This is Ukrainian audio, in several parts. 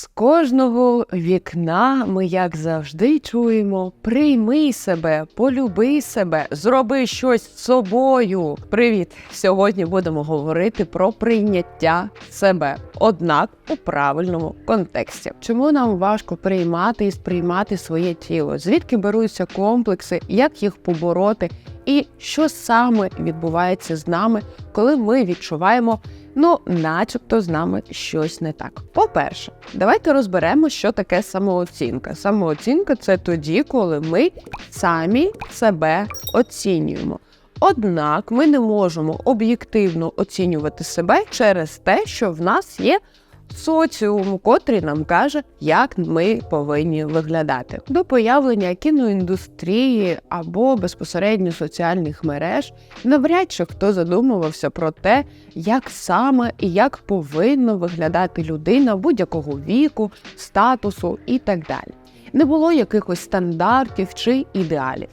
З кожного вікна ми, як завжди, чуємо: прийми себе, полюби себе, зроби щось з собою. Привіт! Сьогодні будемо говорити про прийняття себе, однак у правильному контексті. Чому нам важко приймати і сприймати своє тіло? Звідки беруться комплекси, як їх побороти, і що саме відбувається з нами, коли ми відчуваємо ну, начебто з нами щось не так. По-перше, давайте розберемо, що таке самооцінка. Самооцінка це тоді, коли ми самі себе оцінюємо. Однак ми не можемо об'єктивно оцінювати себе через те, що в нас є соціум, котрий нам каже, як ми повинні виглядати. До появлення кіноіндустрії або безпосередньо соціальних мереж навряд чи хто задумувався про те, як саме і як повинна виглядати людина будь-якого віку, статусу і так далі. Не було якихось стандартів чи ідеалів.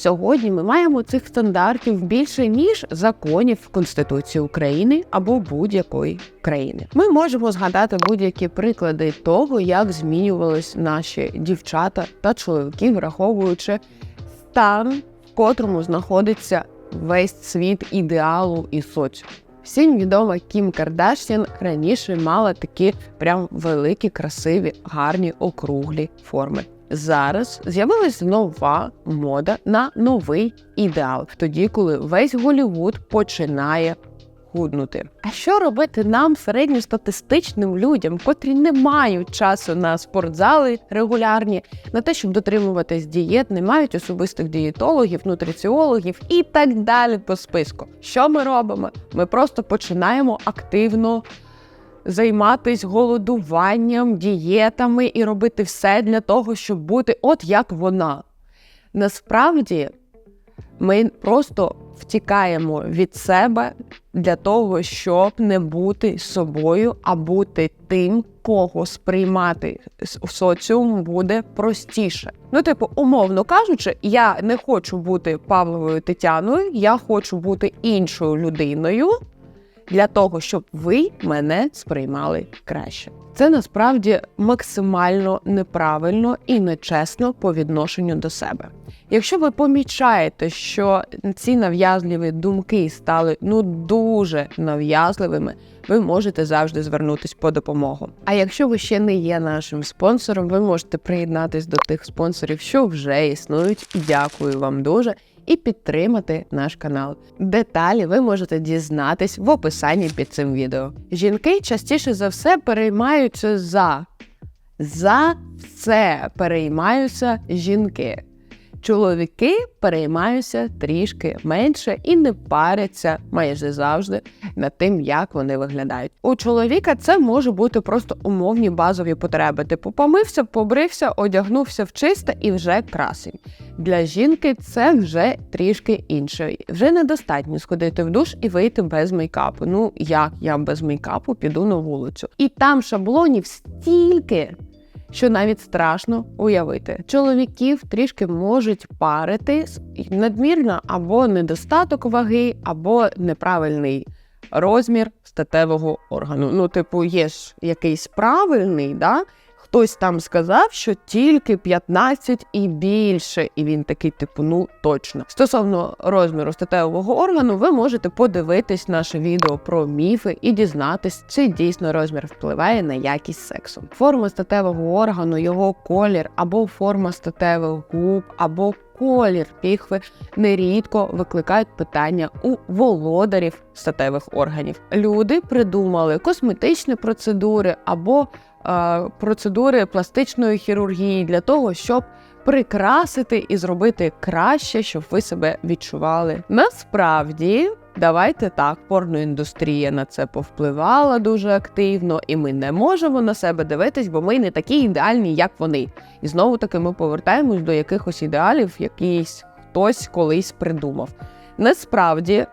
Сьогодні ми маємо цих стандартів більше ніж законів Конституції України або будь-якої країни. Ми можемо згадати будь-які приклади того, як змінювались наші дівчата та чоловіки, враховуючи стан, в котрому знаходиться весь світ ідеалу і соціуму. Всім відома Кім Кардашін раніше мала такі прям великі, красиві, гарні округлі форми. Зараз з'явилась нова мода на новий ідеал, тоді, коли весь Голівуд починає худнути. А що робити нам, середньостатистичним людям, котрі не мають часу на спортзали регулярні, на те, щоб дотримуватись дієт, не мають особистих дієтологів, нутриціологів і так далі по списку. Що ми робимо? Ми просто починаємо активно займатись голодуванням, дієтами і робити все для того, щоб бути от як вона. Насправді ми просто втікаємо від себе для того, щоб не бути собою, а бути тим, кого сприймати в соціум буде простіше. Ну, типу, умовно кажучи, я не хочу бути Павловою Тетяною, я хочу бути іншою людиною для того, щоб ви мене сприймали краще. Це насправді максимально неправильно і нечесно по відношенню до себе. Якщо ви помічаєте, що ці нав'язливі думки стали ну дуже нав'язливими, ви можете завжди звернутись по допомогу. А якщо ви ще не є нашим спонсором, ви можете приєднатись до тих спонсорів, що вже існують. Дякую вам дуже і підтримати наш канал. Деталі ви можете дізнатись в описанні під цим відео. Жінки частіше за все переймаються за. За все переймаються жінки. Чоловіки переймаються трішки менше і не паряться майже завжди над тим, як вони виглядають. У чоловіка це може бути просто умовні базові потреби. Типу помився, побрився, одягнувся в чисте і вже красень. Для жінки це вже трішки інше. Вже недостатньо сходити в душ і вийти без мейкапу. Ну як я без мейкапу піду на вулицю, і там шаблонів стільки що навіть страшно уявити. Чоловіків трішки можуть парити надмірна або недостаток ваги, або неправильний розмір статевого органу. Ну, типу, є ж якийсь правильний, да? Хтось там сказав, що тільки 15 і більше, і він такий, типу, ну точно. Стосовно розміру статевого органу, ви можете подивитись наше відео про міфи і дізнатись, чи дійсно розмір впливає на якість сексу. Форма статевого органу, його колір, або форма статевих губ, або колір піхви нерідко викликають питання у володарів статевих органів. Люди придумали косметичні процедури або процедури пластичної хірургії для того, щоб прикрасити і зробити краще, щоб ви себе відчували. Насправді. Давайте так, порноіндустрія на це повпливала дуже активно, і ми не можемо на себе дивитись, бо ми не такі ідеальні, як вони. І знову таки ми повертаємось до якихось ідеалів, якийсь хтось колись придумав. Насправді,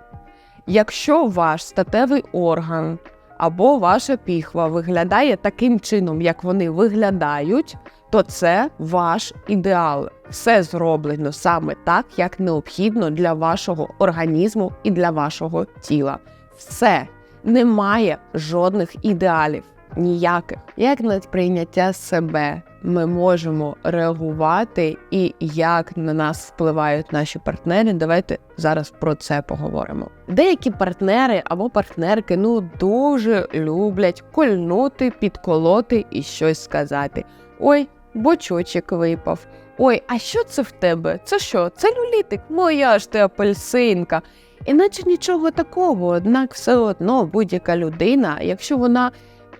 якщо ваш статевий орган або ваша піхва виглядає таким чином, як вони виглядають, то це ваш ідеал. Все зроблено саме так, як необхідно для вашого організму і для вашого тіла. Все немає жодних ідеалів. Ніяких. Як на прийняття себе ми можемо реагувати і як на нас впливають наші партнери. Давайте зараз про це поговоримо. Деякі партнери або партнерки ну дуже люблять кольнути, підколоти і щось сказати. Ой, бочочок випав. Ой, а що це в тебе? Це що? Це люлітик? Моя ж ти апельсинка. Іначе нічого такого, однак все одно будь-яка людина, якщо вона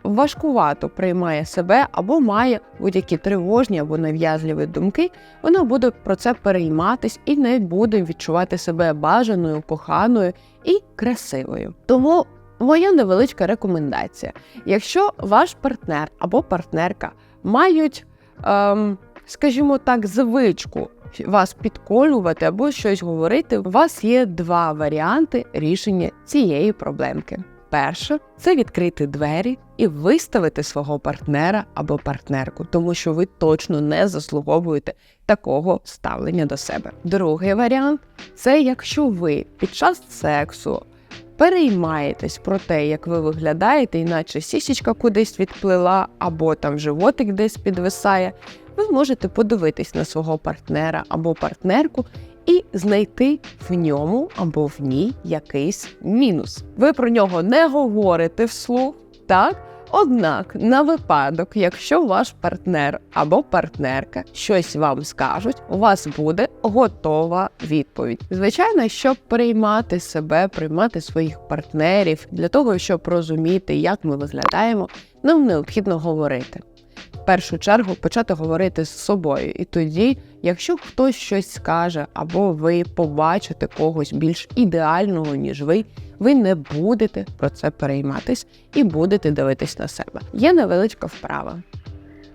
важкувато приймає себе або має будь-які тривожні або нав'язливі думки, вона буде про це перейматись і не буде відчувати себе бажаною, коханою і красивою. Тому моя невеличка рекомендація: якщо ваш партнер або партнерка мають, ем, скажімо так, звичку. Вас підколювати або щось говорити, у вас є два варіанти рішення цієї проблемки. Перше це відкрити двері і виставити свого партнера або партнерку, тому що ви точно не заслуговуєте такого ставлення до себе. Другий варіант це якщо ви під час сексу переймаєтесь про те, як ви виглядаєте, іначе сісічка кудись відплила, або там животик десь підвисає. Ви можете подивитись на свого партнера або партнерку і знайти в ньому або в ній якийсь мінус. Ви про нього не говорите вслух, так? Однак, на випадок, якщо ваш партнер або партнерка щось вам скажуть, у вас буде готова відповідь. Звичайно, щоб приймати себе, приймати своїх партнерів для того, щоб розуміти, як ми виглядаємо, нам необхідно говорити. В першу чергу почати говорити з собою, і тоді, якщо хтось щось скаже, або ви побачите когось більш ідеального, ніж ви, ви не будете про це перейматись і будете дивитись на себе. Є невеличка вправа.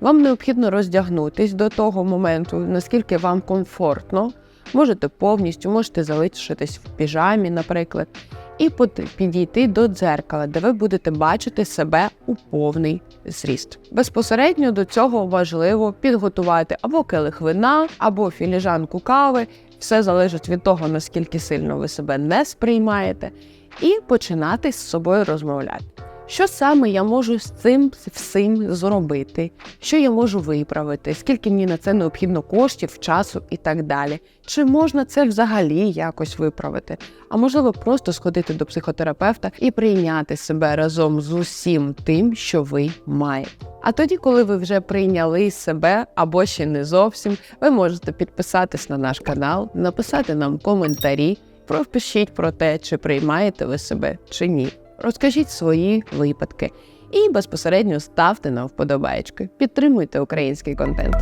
Вам необхідно роздягнутись до того моменту, наскільки вам комфортно. Можете повністю, можете залишитись в піжамі, наприклад, і підійти до дзеркала, де ви будете бачити себе у повний зріст. Безпосередньо до цього важливо підготувати або келих вина, або філіжанку кави. Все залежить від того, наскільки сильно ви себе не сприймаєте, і починати з собою розмовляти. Що саме я можу з цим всім зробити? Що я можу виправити? Скільки мені на це необхідно коштів, часу і так далі? Чи можна це взагалі якось виправити? А можливо, просто сходити до психотерапевта і прийняти себе разом з усім тим, що ви маєте. А тоді, коли ви вже прийняли себе або ще не зовсім, ви можете підписатись на наш канал, написати нам коментарі, пропишіть про те, чи приймаєте ви себе чи ні розкажіть свої випадки і безпосередньо ставте на вподобайки. Підтримуйте український контент.